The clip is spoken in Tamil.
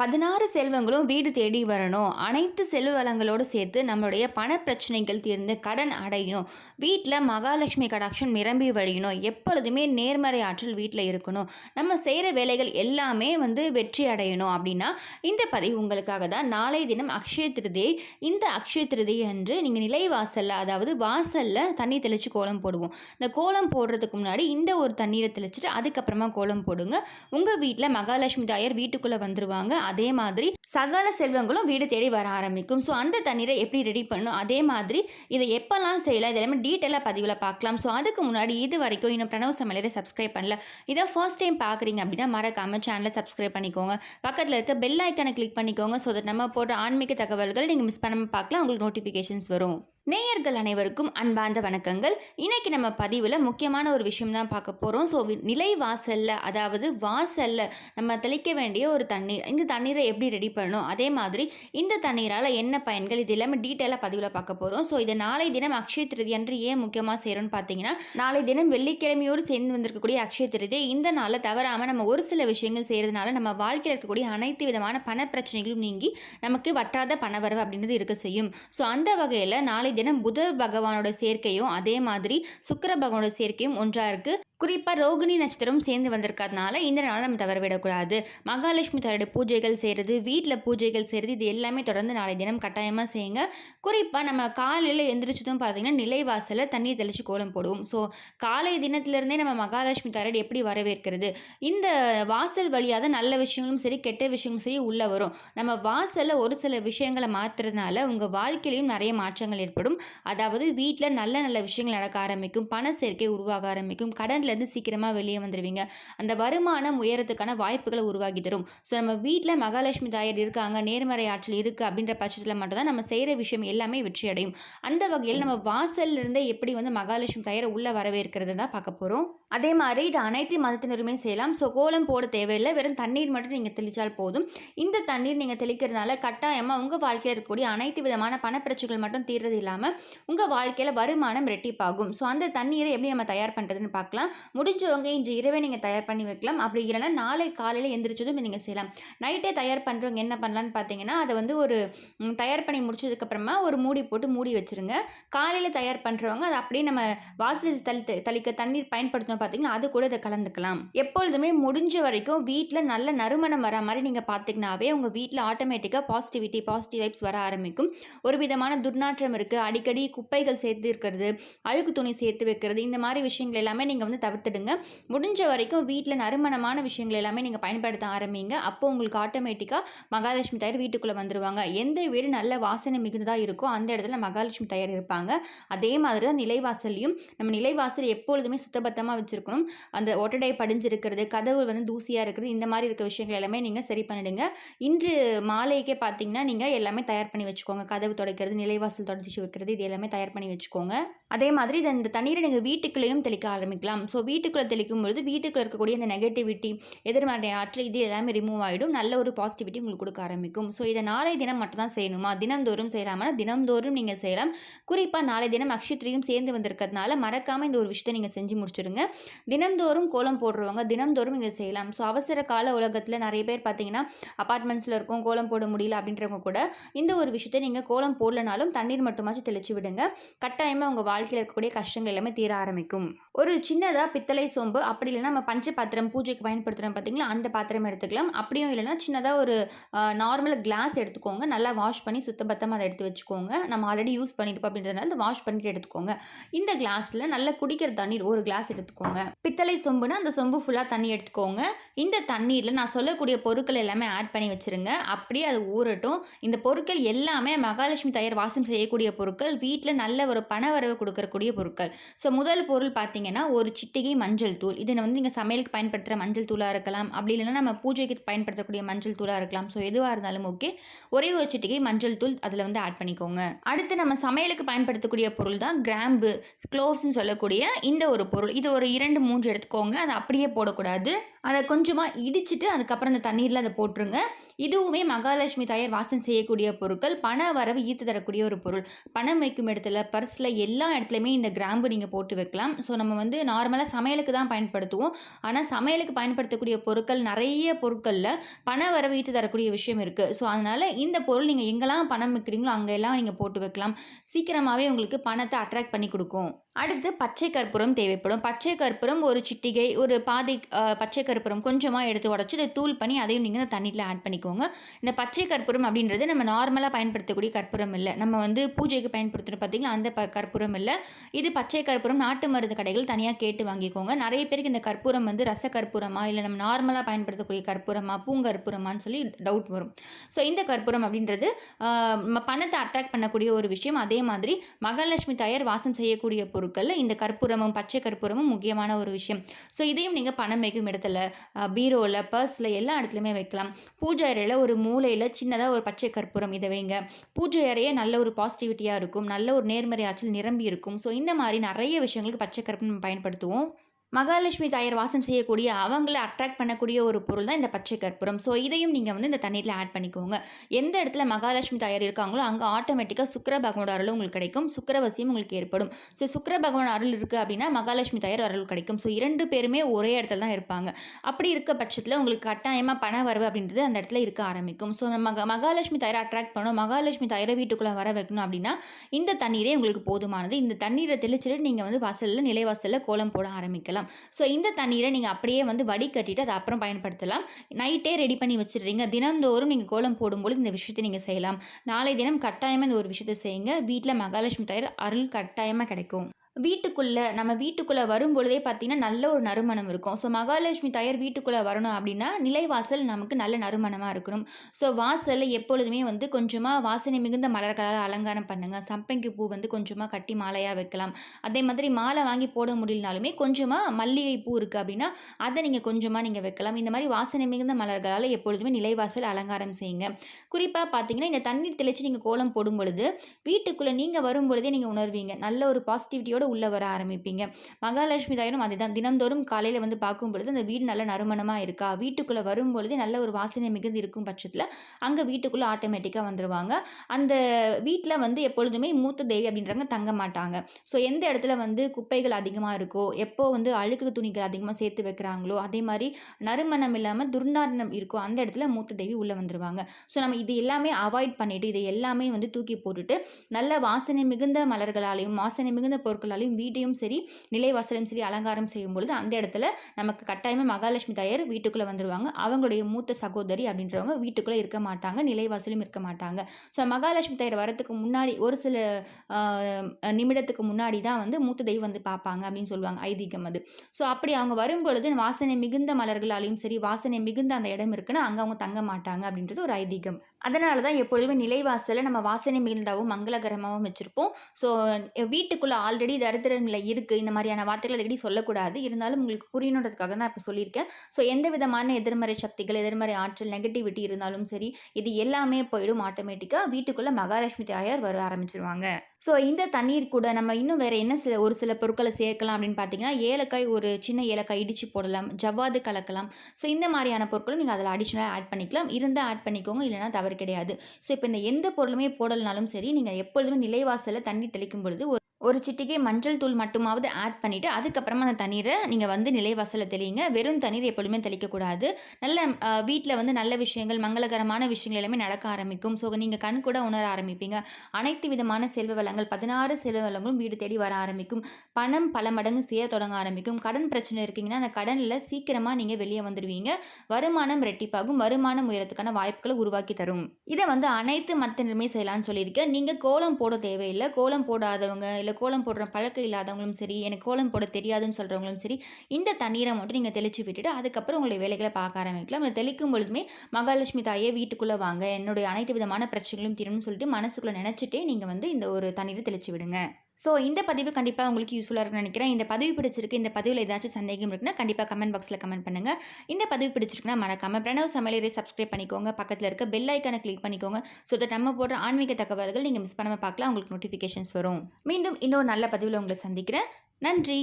பதினாறு செல்வங்களும் வீடு தேடி வரணும். அனைத்து செல்வ வளங்களோடு சேர்த்து நம்மளுடைய பண பிரச்சனைகள் தீர்ந்து கடன் அடையணும். வீட்டில் மகாலட்சுமி கடாட்சம் நிரம்பி வழியணும். எப்பொழுதுமே நேர்மறை ஆற்றல் வீட்டில் இருக்கணும். நம்ம செய்கிற வேலைகள் எல்லாமே வந்து வெற்றி அடையணும் அப்படின்னா இந்த பதிவு உங்களுக்காக தான். நாளை தினம் அக்ஷய திருதியை இந்த அக்ஷய திருதி அன்று நீங்கள் நிலை வாசலில் அதாவது வாசலில் தண்ணி தெளித்து கோலம் போடுவோம். இந்த கோலம் போடுறதுக்கு முன்னாடி இந்த ஒரு தண்ணீரை தெளிச்சுட்டு அதுக்கப்புறமா கோலம் போடுங்க. உங்கள் வீட்டில் மகாலட்சுமி தாயார் வீட்டுக்குள்ளே வந்துருவாங்க. அதே மாதிரி சகல செல்வங்களும் வீடு தேடி வர ஆரம்பிக்கும். ஸோ அந்த தண்ணீரை எப்படி ரெடி பண்ணணும்? அதே மாதிரி இதை எப்போல்லாம் செய்யலாம்? இது எல்லாமே டீட்டெயிலாக பதிவில் பார்க்கலாம். ஸோ அதுக்கு முன்னாடி இது வரைக்கும் இன்னும் பிரணவ சமையலரை சப்ஸ்கிரைப் பண்ணல. இதை ஃபர்ஸ்ட் டைம் பார்க்குறீங்க அப்படின்னா மறக்காம சேனலை சப்ஸ்கிரைப் பண்ணிக்கோங்க. பக்கத்தில் இருக்க பெல் ஐக்கானை கிளிக் பண்ணிக்கோங்க. ஸோ தட் நம்ம போடுற ஆன்மீக தகவல்கள் நீங்கள் மிஸ் பண்ணாமல் பார்க்கலாம். உங்களுக்கு நோட்டிஃபிகேஷன்ஸ் வரும். நேயர்கள் அனைவருக்கும் அன்பார்ந்த வணக்கங்கள். இன்றைக்கி நம்ம பதிவில் முக்கியமான ஒரு விஷயம் தான் பார்க்க போகிறோம் ஸோ நிலை வாசலில் அதாவது வாசலில் நம்ம தெளிக்க வேண்டிய ஒரு தண்ணீர். இந்த தண்ணீரை எப்படி ரெடி பண்ணணும்? அதே மாதிரி இந்த தண்ணீரால் என்ன பயன்கள்? இது எல்லாமே டீட்டெயிலாக பதிவில் பார்க்க போகிறோம் ஸோ இதை நாளை தினம் அக்ஷய திருதி அன்று ஏன் முக்கியமாக செய்கிறோம்னு பார்த்தீங்கன்னா நாளை தினம் வெள்ளிக்கிழமையோடு சேர்ந்து வந்திருக்கக்கூடிய அக்ஷய திருதி இந்த நாளில் தவறாமல் நம்ம ஒரு சில விஷயங்கள் செய்கிறதுனால நம்ம வாழ்க்கையில் இருக்கக்கூடிய அனைத்து விதமான பண பிரச்சனைகளும் நீங்கி நமக்கு வற்றாத பணவரவு அப்படின்றது இருக்க செய்யும். ஸோ அந்த வகையில் நாளை தினம் புத பகவானோட சேர்க்கையும் அதே மாதிரி சுக்கர பகவானோட சேர்க்கையும் ஒன்றா இருக்கு. குறிப்பாக ரோகிணி நட்சத்திரம் சேர்ந்து வந்திருக்கிறதுனால இந்த நாளை நம்ம தவற விடக்கூடாது மகாலட்சுமி தாயோட பூஜைகள் செய்கிறது வீட்டில் பூஜைகள் செய்கிறது இது எல்லாமே தொடர்ந்து நாளை தினம் கட்டாயமாக செய்யுங்க. குறிப்பாக நம்ம காலையில் எந்திரிச்சதும் பார்த்தீங்கன்னா நிலைவாசலில் தண்ணி தெளித்து கோலம் போடுவோம். ஸோ காலை தினத்திலிருந்தே நம்ம மகாலட்சுமி தாயோட எப்படி வரவேற்கிறது? இந்த வாசல் வழியாக தான் நல்ல விஷயங்களும் சரி கெட்ட விஷயங்களும் சரி உள்ளே வரும். நம்ம வாசலில் ஒரு சில விஷயங்களை மாற்றுறதுனால உங்கள் வாழ்க்கையிலையும் நிறைய மாற்றங்கள் ஏற்படும். அதாவது வீட்டில் நல்ல நல்ல விஷயங்கள் நடக்க ஆரம்பிக்கும். பண சேர்க்கை உருவாக ஆரம்பிக்கும். கடன்லேருந்து சீக்கிரமாக வெளியே வந்துடுவீங்க அந்த வருமானம் உயரத்துக்கான வாய்ப்புகளை உருவாக்கி தரும். ஸோ நம்ம வீட்டில் மகாலட்சுமி தாயர் இருக்காங்க நேர்மறை ஆற்றல் இருக்குது அப்படின்ற பட்சத்தில் மட்டும்தான் நம்ம செய்கிற விஷயம் எல்லாமே வெற்றி அடையும். அந்த வகையில் நம்ம வாசல்ல இருந்தே எப்படி வந்து மகாலட்சுமி தாயரை உள்ளே வரவேற்கிறது தான் பார்க்க போகிறோம் அதே மாதிரி இது அனைத்து மதத்தினருமே செய்யலாம். ஸோ கோலம் போட தேவையில்லை. வெறும் தண்ணீர் மட்டும் நீங்கள் தெளித்தால் போதும். இந்த தண்ணீர் நீங்கள் தெளிக்கிறதுனால கட்டாயமாக உங்கள் வாழ்க்கையில் இருக்கக்கூடிய அனைத்து விதமான பணப்பிரச்சனைகள் மட்டும் தீர்றது இல்லாமல் உங்கள் வாழ்க்கையில் வருமானம் ரெட்டிப்பாகும் ஸோ அந்த தண்ணீரை எப்படி நம்ம தயார் பண்ணுறதுன்னு பார்க்கலாம். முடிஞ்சவங்க இன்று இரவே நீங்கள் தயார் பண்ணி வைக்கலாம். அப்படி இல்லைன்னா நாளை காலையில் எந்திரிச்சதும் நீங்கள் செய்யலாம். நைட்டே தயார் பண்ணுறவங்க என்ன பண்ணலான்னு பார்த்தீங்கன்னா அதை வந்து ஒரு தயார் பண்ணி முடிச்சதுக்கப்புறமா ஒரு மூடி போட்டு மூடி வச்சுருங்க. காலையில் தயார் பண்ணுறவங்க அதை அப்படியே நம்ம வாசலில் தளித்து தளிக்க தண்ணீர் பயன்படுத்தணும் பார்த்தீங்கன்னா அது கூட இதை கலந்துக்கலாம். எப்பொழுதுமே முடிஞ்ச வரைக்கும் வீட்டில் நல்ல நறுமணம் வர மாதிரி நீங்கள் பார்த்தீங்கன்னாவே உங்கள் வீட்டில் ஆட்டோமேட்டிக்காக பாசிட்டிவிட்டி பாசிட்டிவ் வைப்ஸ் வர ஆரம்பிக்கும். ஒரு விதமான துர்நாற்றம் இருக்குது அடிக்கடி குப்பைகள் சேர்த்து இருக்கிறது அழுக்கு துணி சேர்த்து வைக்கிறது இந்த மாதிரி விஷயங்கள் எல்லாமே நீங்கள் வந்து தவிர்த்துடுங்க. முடிஞ்ச வரைக்கும் வீட்டில் நறுமணமான விஷயங்கள் எல்லாமே நீங்கள் பயன்படுத்த ஆரம்பிங்க. அப்போ உங்களுக்கு ஆட்டோமேட்டிக்காக மகாலட்சுமி தயார் வீட்டுக்குள்ளே வந்துருவாங்க. எந்த வீடு நல்ல வாசனை மிகுந்ததாக இருக்கோ அந்த இடத்துல மகாலட்சுமி தயார் இருப்பாங்க. அதே மாதிரி தான் நிலைவாசலையும் நம்ம நிலைவாசல் எப்பொழுதுமே சுத்தபத்தமாக வச்சுருக்கணும். அந்த ஒட்டடை படிஞ்சிருக்கிறது கதவு வந்து தூசியாக இருக்கிறது இந்த மாதிரி இருக்க விஷயங்கள் எல்லாமே நீங்கள் சரி பண்ணிடுங்க. இன்று மாலைக்கே பார்த்தீங்கன்னா நீங்கள் எல்லாமே தயார் பண்ணி வச்சுக்கோங்க. கதவு துடைக்கிறது நிலைவாசல் தொடச்சி வைக்கிறது இது எல்லாமே தயார் பண்ணி வச்சுக்கோங்க. அதே மாதிரி இந்த தண்ணீரை நீங்கள் வீட்டுக்குள்ளேயும் தெளிக்க ஆரம்பிக்கலாம். ஸோ வீட்டுக்குள்ளே தெளிக்கும் பொழுது வீட்டுக்குள்ள இருக்கக்கூடிய இந்த நெகட்டிவிட்டி எதிர்மறை ஆற்றல் இது எல்லாமே ரிமூவ் ஆகிடும் நல்ல ஒரு பாசிட்டிவிட்டி உங்களுக்கு கொடுக்க ஆரம்பிக்கும். ஸோ இதை நாளை தினம் மட்டும் தான் செய்யணுமா? தினம்தோறும் செய்யலாமா தினம்தோறும் நீங்கள் செய்யலாம். குறிப்பாக நாளை தினம் அக்ஷத்ரியும் சேர்ந்து வந்திருக்கிறதுனால மறக்காமல் இந்த ஒரு விஷயத்தை நீங்கள் செஞ்சு முடிச்சிடுங்க தினம்தோறும் கோலம் போடுறவங்க தினம்தோறும் இதை செய்யலாம். ஸோ அவசர கால உலகத்தில் நிறைய பேர் பார்த்தீங்கன்னா அப்பார்ட்மெண்ட்ஸில் இருக்கும் கோலம் போட முடியல அப்படின்றவங்க கூட இந்த ஒரு விஷயத்தை நீங்கள் கோலம் போடலனாலும் தண்ணீர் மட்டுமாச்சும் தெளிச்சு விடுங்க. கட்டாயமாக உங்கள் வாழ்க்கையில் இருக்கக்கூடிய கஷ்டங்கள் எல்லாமே தீர ஆரம்பிக்கும். ஒரு சின்னதாக பித்தளை சோம்பு அப்படி இல்லைன்னா நம்ம பஞ்ச பாத்திரம் பூஜைக்கு பயன்படுத்துகிறோம் பார்த்தீங்களா அந்த பாத்திரம் எடுத்துக்கலாம். அப்படியும் இல்லைன்னா சின்னதாக ஒரு நார்மல் கிளாஸ் எடுத்துக்கோங்க. நல்லா வாஷ் பண்ணி சுத்தபத்தமாக அதை எடுத்து வச்சுக்கோங்க. நம்ம ஆல்ரெடி யூஸ் பண்ணிட்டு அப்படின்றதுனால அதை வாஷ் பண்ணிட்டு எடுத்துக்கோங்க. இந்த கிளாஸில் நல்லா குடிக்கிற தண்ணீர் ஒரு கிளாஸ் எடுத்துக்கோங்க. பித்தளை சொம்புனா அந்த சொம்பு ஃபுல்லாக தண்ணி எடுத்துக்கோங்க. இந்த தண்ணீரில் நான் சொல்லக்கூடிய பொருட்கள் எல்லாமே ஆட் பண்ணி வச்சுருங்க. அப்படியே அது ஊறட்டும். இந்த பொருட்கள் எல்லாமே மகாலட்சுமி தயார் வாசம் செய்யக்கூடிய பொருள் பொருட்கள் வீட்டில் நல்ல ஒரு பண வரவு கொடுக்கக்கூடிய பொருட்கள். ஸோ முதல் பொருள் பார்த்தீங்கன்னா ஒரு சிட்டிகை மஞ்சள் தூள். இதை வந்து நீங்கள் சமையலுக்கு பயன்படுத்துகிற மஞ்சள் தூளாக இருக்கலாம். அப்படி இல்லைன்னா நம்ம பூஜைக்கு பயன்படுத்தக்கூடிய மஞ்சள் தூளாக இருக்கலாம். ஸோ எதுவாக இருந்தாலும் ஓகே ஒரே ஒரு சிட்டிகை மஞ்சள் தூள் அதில் வந்து ஆட் பண்ணிக்கோங்க. அடுத்து நம்ம சமையலுக்கு பயன்படுத்தக்கூடிய பொருள் தான் கிராம்பு க்ளோஸ்ன்னு சொல்லக்கூடிய இந்த ஒரு பொருள். இது ஒரு இரண்டு மூன்று எடுத்துக்கோங்க. அதை அப்படியே போடக்கூடாது. அதை கொஞ்சமாக இடிச்சிட்டு அதுக்கப்புறம் அந்த தண்ணீரில் அதை போட்டுருங்க. இதுவுமே மகாலட்சுமி தாயார் வாசம் செய்யக்கூடிய பொருட்கள். பண வரவு ஈர்த்து தரக்கூடிய ஒரு பொருள். பணம் வைக்கும் இடத்துல பர்ஸில் எல்லா இடத்துலையுமே இந்த கிராம்பு நீங்கள் போட்டு வைக்கலாம். ஸோ நம்ம வந்து நார்மலாக சமையலுக்கு தான் பயன்படுத்துவோம். ஆனால் சமையலுக்கு பயன்படுத்தக்கூடிய பொருட்கள் நிறைய பொருட்களில் பண வரவு தரக்கூடிய விஷயம் இருக்குது ஸோ அதனால் இந்த பொருள் நீங்கள் எங்கெல்லாம் பணம் வைக்கிறீங்களோ அங்கெல்லாம் நீங்கள் போட்டு வைக்கலாம். சீக்கிரமாகவே உங்களுக்கு பணத்தை அட்ராக்ட் பண்ணி கொடுக்கும். அடுத்து பச்சை கற்பூரம் தேவைப்படும். பச்சை கற்பூரம் ஒரு சிட்டிகை ஒரு பாதி பச்சை கற்பூரம் கொஞ்சமாக எடுத்து உடச்சி இதை தூள் பண்ணி அதையும் நீங்கள் இந்த தண்ணியில் ஆட் பண்ணிக்கோங்க. இந்த பச்சை கற்பூரம் அப்படின்றது நம்ம நார்மலாக பயன்படுத்தக்கூடிய கற்பூரம் இல்லை. நம்ம வந்து பூஜைக்கு பயன்படுத்துகிறோம் பார்த்தீங்கன்னா அந்த ப கற்பூரம் இல்லை. இது பச்சை கற்பூரம் நாட்டு மருந்து கடைகள் தனியாக கேட்டு வாங்கிக்கோங்க. நிறைய பேருக்கு இந்த கற்பூரம் வந்து ரச கற்பூரமா இல்லை நம்ம நார்மலாக பயன்படுத்தக்கூடிய கற்பூரமா பூங்கற்பூரமான்னு சொல்லி டவுட் வரும். ஸோ இந்த கற்பூரம் அப்படின்றது பணத்தை அட்ராக்ட் பண்ணக்கூடிய ஒரு விஷயம். அதே மாதிரி மகாலட்சுமி தாயார் வாசம் செய்யக்கூடிய பொருள். பொருட்களில் இந்த கற்பூரமும் பச்சை கற்பூரமும் முக்கியமான ஒரு விஷயம். ஸோ இதையும் நீங்கள் பணம் வைக்கும் இடத்துல பீரோவில் பர்ஸில் எல்லா இடத்துலையுமே வைக்கலாம். பூஜை அறையில் ஒரு மூலையில் சின்னதாக ஒரு பச்சை கற்பூரம் இதை வைங்க. பூஜை அறையே நல்ல ஒரு பாசிட்டிவிட்டியாக இருக்கும். நல்ல ஒரு நேர்மறை ஆற்றல் நிரம்பி இருக்கும். ஸோ இந்த மாதிரி நிறைய விஷயங்களுக்கு பச்சை கற்பூரம் பயன்படுத்துவோம். மகாலட்சுமி தாயார் வாசம் செய்யக்கூடிய அவங்கள அட்ராக்ட் பண்ணக்கூடிய ஒரு பொருள் தான் இந்த பச்சை கற்பூரம் ஸோ இதையும் நீங்கள் வந்து இந்த தண்ணீரில் ஆட் பண்ணிக்கோங்க. எந்த இடத்துல மகாலட்சுமி தாயார் இருக்காங்களோ அங்கே ஆட்டோமேட்டிக்காக சுக்கிர பகவானோட அருள் உங்களுக்கு கிடைக்கும். சுக்கிரவசியம் உங்களுக்கு ஏற்படும். ஸோ சுக்கர பகவான் அருள் இருக்குது அப்படின்னா மகாலட்சுமி தாயார் அருள் கிடைக்கும். ஸோ இரண்டு பேருமே ஒரே இடத்துல தான் இருப்பாங்க. அப்படி இருக்க பட்சத்தில் உங்களுக்கு கட்டாயமாக பண வரவு அப்படின்றது அந்த இடத்துல இருக்க ஆரம்பிக்கும். ஸோ நம்ம மகாலட்சுமி தாயாரை அட்ராக்ட் பண்ணணும் மகாலட்சுமி தாயாரை வீட்டுக்குள்ளே வர வைக்கணும் அப்படின்னா இந்த தண்ணீரே உங்களுக்கு போதுமானது. இந்த தண்ணீரை தெளிச்சிட்டு நீங்கள் வந்து வாசலில் நிலைவாசலில் கோலம் போட ஆரம்பிக்கலாம். ஸோ இந்த தண்ணீரை நீங்கள் அப்படியே வந்து வடிகட்டிட்டு அதை அப்புறம் பயன்படுத்தலாம். நைட்டே ரெடி பண்ணி வச்சிடுறீங்க. தினந்தோறும் நீங்கள் கோலம் போடும்போது இந்த விஷயத்தை நீங்கள் செய்யலாம். நாளை தினம் கட்டாயமாக இந்த ஒரு விஷயத்தை செய்யுங்க. வீட்டில் மகாலட்சுமி தயிர் அருள் கட்டாயமாக கிடைக்கும். வீட்டுக்குள்ளே நம்ம வீட்டுக்குள்ளே வரும்பொழுதே பார்த்தீங்கன்னா நல்ல ஒரு நறுமணம் இருக்கும். ஸோ மகாலட்சுமி தாயார் வீட்டுக்குள்ளே வரணும் அப்படின்னா நிலைவாசல் நமக்கு நல்ல நறுமணமாக இருக்கணும். ஸோ வாசலில் எப்பொழுதுமே வந்து கொஞ்சமாக வாசனை மிகுந்த மலர்களால் அலங்காரம் பண்ணுங்கள் சம்பங்கி பூ வந்து கொஞ்சமாக கட்டி மாலையாக வைக்கலாம். அதே மாதிரி மாலை வாங்கி போட முடியலனாலுமே கொஞ்சமாக மல்லிகை பூ இருக்குது அப்படின்னா அதை நீங்கள் கொஞ்சமாக நீங்கள் வைக்கலாம். இந்த மாதிரி வாசனை மிகுந்த மலர்களால் எப்பொழுதுமே நிலைவாசல் அலங்காரம் செய்யுங்க. குறிப்பாக பார்த்தீங்கன்னா இந்த தண்ணீர் தெளித்து நீங்கள் கோலம் போடும் பொழுது வீட்டுக்குள்ளே நீங்கள் வரும் பொழுதே நீங்கள் உணர்வீங்க. நல்ல ஒரு பாசிட்டிவிட்டியோட உள்ளே வர ஆரம்பிப்பீங்க. மகாலட்சுமி தாயரும் அதுதான். தினந்தோறும் காலையில் வந்து பார்க்கும் பொழுது அந்த வீடு நல்ல நறுமணமாக இருக்கா? வீட்டுக்குள்ளே வரும் பொழுதே நல்ல ஒரு வாசனை மிகுந்து இருக்கும் பட்சத்தில் அங்கே வீட்டுக்குள்ளே ஆட்டோமேட்டிக்காக வந்துடுவாங்க அந்த வீட்டில் வந்து எப்பொழுதுமே மூத்த தேவி அப்படின்றவங்க தங்க மாட்டாங்க. ஸோ எந்த இடத்துல வந்து குப்பைகள் அதிகமாக இருக்கோ எப்போ வந்து அழுக்கு துணிகள் அதிகமாக சேர்த்து வைக்கிறாங்களோ அதே மாதிரி நறுமணம் இல்லாமல் துர்நாரணம் இருக்கோ அந்த இடத்துல மூத்த தேவி உள்ளே வந்துடுவாங்க ஸோ நம்ம இது எல்லாமே அவாய்ட் பண்ணிவிட்டு இதை எல்லாமே வந்து தூக்கி போட்டுட்டு நல்ல வாசனை மிகுந்த மலர்களாலையும் வாசனை மிகுந்த இருந்தாலும் வீட்டையும் சரி நிலைவாசலையும் சரி அலங்காரம் செய்யும் பொழுது அந்த இடத்துல நமக்கு கட்டாயமாக மகாலட்சுமி தாயார் வீட்டுக்குள்ளே வந்துடுவாங்க அவங்களுடைய மூத்த சகோதரி அப்படின்றவங்க வீட்டுக்குள்ளே இருக்க மாட்டாங்க நிலைவாசலும் இருக்க மாட்டாங்க. ஸோ மகாலட்சுமி தாயார் வரத்துக்கு முன்னாடி ஒரு சில நிமிடத்துக்கு முன்னாடி தான் வந்து மூத்த தெய்வம் வந்து பார்ப்பாங்க அப்படின்னு சொல்லுவாங்க ஐதீகம் அது. ஸோ அப்படி அவங்க வரும்பொழுது வாசனை மிகுந்த மலர்களாலையும் சரி வாசனை மிகுந்த அந்த இடம் இருக்குன்னா அங்கே அவங்க தங்க மாட்டாங்க அப்படின்றது ஒரு ஐதீகம். அதனால தான் எப்பொழுதுமே நிலைவாசலை நம்ம வாசனை மிகுந்தாகவும் மங்களகரமாகவும் வச்சுருப்போம். ஸோ வீட்டுக்குள்ளே ஆல்ரெடி தரித்திர நிலை இருக்குது இந்த மாதிரியான வார்த்தைகள் அடிக்கடி சொல்லக்கூடாது. இருந்தாலும் உங்களுக்கு புரியணுன்றதுக்காக நான் இப்போ சொல்லியிருக்கேன். ஸோ எந்த விதமான எதிர்மறை சக்திகள் எதிர்மறை ஆற்றல் நெகட்டிவிட்டி இருந்தாலும் சரி இது எல்லாமே போயிடும் ஆட்டோமேட்டிக்காக வீட்டுக்குள்ளே மகாலட்சுமி தாயார் வர ஆரம்பிச்சிருவாங்க. ஸோ இந்த தண்ணீர் கூட நம்ம இன்னும் வேறு என்ன சில ஒரு சில பொருட்களை சேர்க்கலாம் அப்படின்னு பார்த்தீங்கன்னா ஏலக்காய் ஒரு சின்ன ஏலக்காய் இடித்து போடலாம் ஜவ்வாது கலக்கலாம். ஸோ இந்த மாதிரியான பொருட்களும் நீங்கள் அதில் அடிஷ்னலாக ஆட் பண்ணிக்கலாம். இருந்தால் ஆட் பண்ணிக்கோங்க இல்லைனா தவறு கிடையாது. ஸோ இப்போ இந்த எந்த பொருளுமே போடலனாலும் சரி நீங்கள் எப்பொழுதுமே நிலைவாசலில் தண்ணி தெளிக்கும் பொழுது ஒரு ஒரு சிட்டிகை மஞ்சள் தூள் மட்டுமாவது ஆட் பண்ணிவிட்டு அதுக்கப்புறமா அந்த தண்ணீரை நீங்கள் வந்து நிலைவாசலில் தெளிங்க வெறும் தண்ணீர் எப்பொழுதுமே தெளிக்கக்கூடாது. நல்ல வீட்டில் வந்து நல்ல விஷயங்கள் மங்களகரமான விஷயங்கள் எல்லாமே நடக்க ஆரம்பிக்கும். ஸோ நீங்கள் கண் கூட உணர ஆரம்பிப்பீங்க. அனைத்து விதமான செல்வ வளங்கள் பதினாறு செல்வ வளங்களும் வீடு தேடி வர ஆரம்பிக்கும். பணம் பல மடங்கு சேர தொடங்க ஆரம்பிக்கும். கடன் பிரச்சனை இருக்கீங்கன்னா அந்த கடனில் சீக்கிரமாக நீங்கள் வெளியே வந்துடுவீங்க. வருமானம் ரெட்டிப்பாகும். வருமானம் உயரத்துக்கான வாய்ப்புகளை உருவாக்கி தரும். இதை வந்து அனைத்து மத்தினருமே செய்யலாம்னு சொல்லியிருக்கேன் நீங்கள் கோலம் போட தேவையில்லை. கோலம் போடாதவங்க இல்லை கோலம் போடுற பழக்கம் இல்லாதவங்களும் சரி எனக்கு கோலம் போட தெரியாதுன்னு சொல்கிறவங்களும் சரி இந்த தண்ணீரை மட்டும் நீங்கள் தெளித்து விட்டுட்டு அதுக்கப்புறம் உங்களுடைய வேலைகளை பார்க்க ஆரம்பிக்கலாம். அதை தெளிக்கும் பொழுதுமே மகாலட்சுமி தாயே வீட்டுக்குள்ளே வாங்க. என்னுடைய அனைத்து விதமான பிரச்சனைகளும் தீரும்னு சொல்லிட்டு மனசுக்குள்ளே நினச்சிட்டே நீங்கள் வந்து இந்த ஒரு தண்ணீரை தெளித்து விடுங்க. ஸோ இந்த பதிவு கண்டிப்பாக உங்களுக்கு யூஸ்ஃபுல்லாக இருக்கும்னு நினைக்கிறேன். இந்த பதிவு பிடிச்சிருக்கு இந்த பதிவில் ஏதாச்சும் சந்தேகம் இருக்குன்னா கண்டிப்பாக கமெண்ட் பாக்ஸில் கமெண்ட் பண்ணுங்கள் இந்த பதிவு பிடிச்சிருக்குன்னா மறக்காமல் பிரணவ் சமையலரை சப்ஸ்கிரைப் பண்ணிக்கோங்க. பக்கத்தில் இருக்க பெல் ஐக்கானை கிளிக் பண்ணிக்கோங்க. ஸோ தட் நம்ம போடுற ஆன்மீக தகவல்கள் நீங்கள் மிஸ் பண்ணாமல் பார்க்கலாம் உங்களுக்கு நோட்டிஃபிகேஷன்ஸ் வரும். மீண்டும் இன்னொரு நல்ல பதிவில் உங்களை சந்திக்கிறேன். நன்றி!